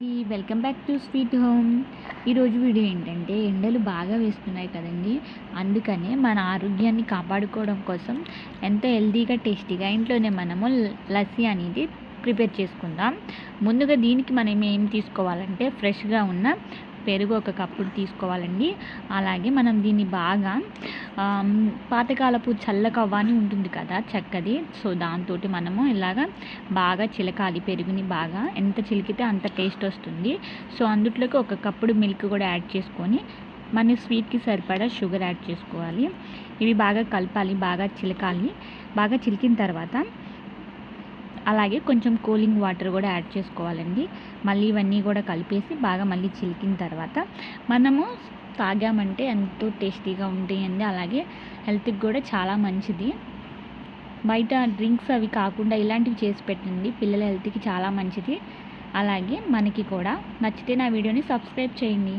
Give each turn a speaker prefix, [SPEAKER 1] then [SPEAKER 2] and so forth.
[SPEAKER 1] Welcome back to sweet home. ఈరోజు video ఏంటంటే ఎండలు బాగా వేస్తున్నాయి కదండి. అందుకనే మన ఆరోగ్యాన్ని కాపాడుకోవడం కోసం ఎంతో హెల్తీగా టేస్టీగా ఇంట్లోనే మనము లస్సీ అనేది ప్రిపేర్ చేసుకుందాం. ముందుగా దీనికి మనం ఏం తీసుకోవాలంటే ఫ్రెష్గా ఉన్న పెరుగు ఒక కప్పు తీసుకోవాలండి. అలాగే మనం దీన్ని బాగా పాతకాలపు చల్లకవ్వ అని ఉంటుంది కదా చక్కది. సో దాంతో మనము ఇలాగా బాగా చిలకాలి పెరుగుని బాగా. ఎంత చిలికితే అంత టేస్ట్ వస్తుంది. సో అందుట్లోకి ఒక కప్పుడు మిల్క్ కూడా యాడ్ చేసుకొని మన స్వీట్కి సరిపడా షుగర్ యాడ్ చేసుకోవాలి. ఇవి బాగా కలపాలి బాగా చిలకాలి. బాగా చిలికిన తర్వాత అలాగే కొంచెం కూలింగ్ వాటర్ కూడా యాడ్ చేసుకోవాలండి. మళ్ళీ ఇవన్నీ కూడా కలిపేసి బాగా మళ్ళీ చిలికిన తర్వాత మనము తాగామంటే ఎంతో టేస్టీగా ఉంటాయండి. అలాగే హెల్త్కి కూడా చాలా మంచిది. బయట డ్రింక్స్ అవి కాకుండా ఇలాంటివి చేసి పెట్టండి. పిల్లల హెల్త్కి చాలా మంచిది. అలాగే మనకి కూడా నచ్చితే నా వీడియోని సబ్స్క్రైబ్ చేయండి.